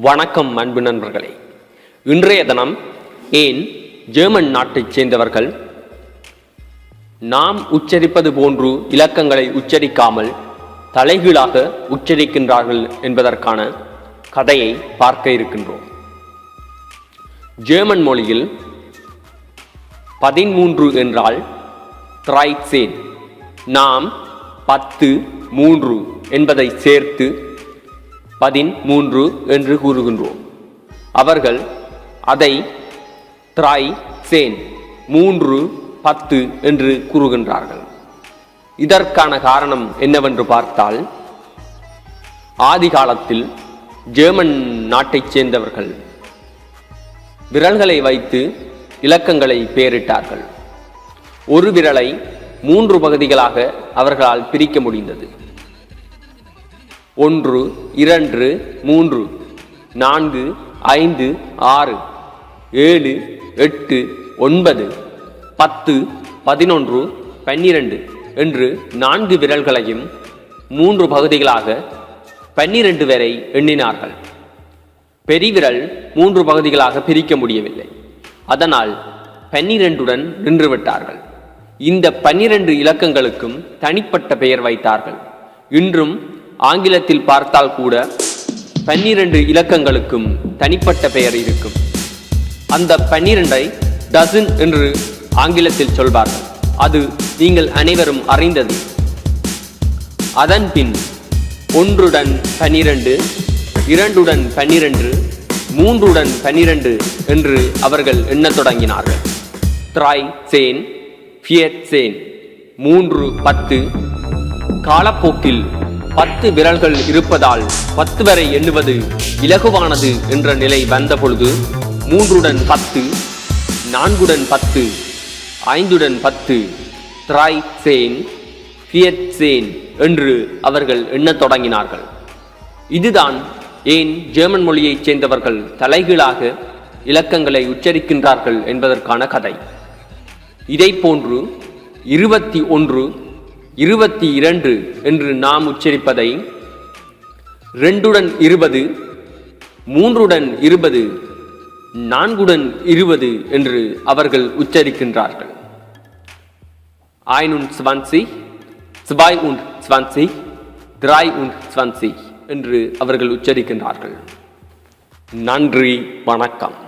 வணக்கம் அன்பு நண்பர்களே. இன்றைய தினம் ஏன் ஜெர்மன் நாட்டைச் சேர்ந்தவர்கள் நாம் உச்சரிப்பது போன்று இலக்கங்களை உச்சரிக்காமல் தலைகீழாக உச்சரிக்கின்றார்கள் என்பதற்கான கதையை பார்க்க இருக்கின்றோம். ஜெர்மன் மொழியில் பதிமூன்று என்றால் த்ரைசேன் நாம் பத்து மூன்று என்பதை சேர்த்து பதிமூன்று என்று கூறுகின்றோம். அவர்கள் அதை திராய் சேன் மூன்று பத்து என்று கூறுகின்றார்கள். இதற்கான காரணம் என்னவென்று பார்த்தால் ஆதி காலத்தில் ஜெர்மன் நாட்டைச் சேர்ந்தவர்கள் விரல்களை வைத்து இலக்கங்களை பெயரிட்டார்கள் ஒரு விரலை மூன்று பகுதிகளாக அவர்களால் பிரிக்க முடிந்தது. ஒன்று இரண்டு மூன்று நான்கு ஐந்து ஆறு ஏழு எட்டு ஒன்பது பத்து பதினொன்று பன்னிரண்டு என்று நான்கு விரல்களையும் மூன்று பகுதிகளாக பன்னிரண்டு வரை எண்ணினார்கள். பெரிவிரல் மூன்று பகுதிகளாக பிரிக்க முடியவில்லை. அதனால் பன்னிரண்டுடன் நின்றுவிட்டார்கள். இந்த பன்னிரண்டு இலக்கங்களுக்கும் தனிப்பட்ட பெயர் வைத்தார்கள். இன்றும் ஆங்கிலத்தில் பார்த்தால் கூட பன்னிரண்டு இலக்கங்களுக்கும் தனிப்பட்ட பெயர் இருக்கும். அந்த பன்னிரண்டை டசன் என்று ஆங்கிலத்தில் சொல்வார்கள். அது நீங்கள் அனைவரும் அறிந்தது. அதன் பின் ஒன்றுடன் பன்னிரண்டு இரண்டுடன் பன்னிரண்டு மூன்றுடன் பன்னிரண்டு என்று அவர்கள் எண்ணத் தொடங்கினார்கள். த்ராய் சேன் ஃபியட் சேன் மூன்று பத்து காலப்போக்கில் பத்து விரல்கள் இருப்பதால் பத்து வரை எண்ணுவது இலகுவானது என்ற நிலை வந்தபொழுது மூன்றுடன் பத்து நான்குடன் பத்து ஐந்துடன் பத்து த்ராய் சேன் ஃபியட் சேன் என்று அவர்கள் எண்ணத் தொடங்கினார்கள். இதுதான் ஏன் ஜெர்மன் மொழியைச் சேர்ந்தவர்கள் தலைகீழாக இலக்கங்களை உச்சரிக்கின்றார்கள் என்பதற்கான கதை. இதை போன்று இருபத்தி ஒன்று இருபத்தி இரண்டு என்று நாம் உச்சரிப்பதை ரெண்டுடன் இருபது மூன்றுடன் இருபது நான்குடன் இருபது என்று அவர்கள் உச்சரிக்கின்றார்கள். ஆயினுன் ஸ்வன்சி ஸ்வாய் உண்ட் ஸ்வன்சி திராய் உண்ட் ஸ்வன்சி என்று அவர்கள் உச்சரிக்கின்றார்கள். நன்றி வணக்கம்.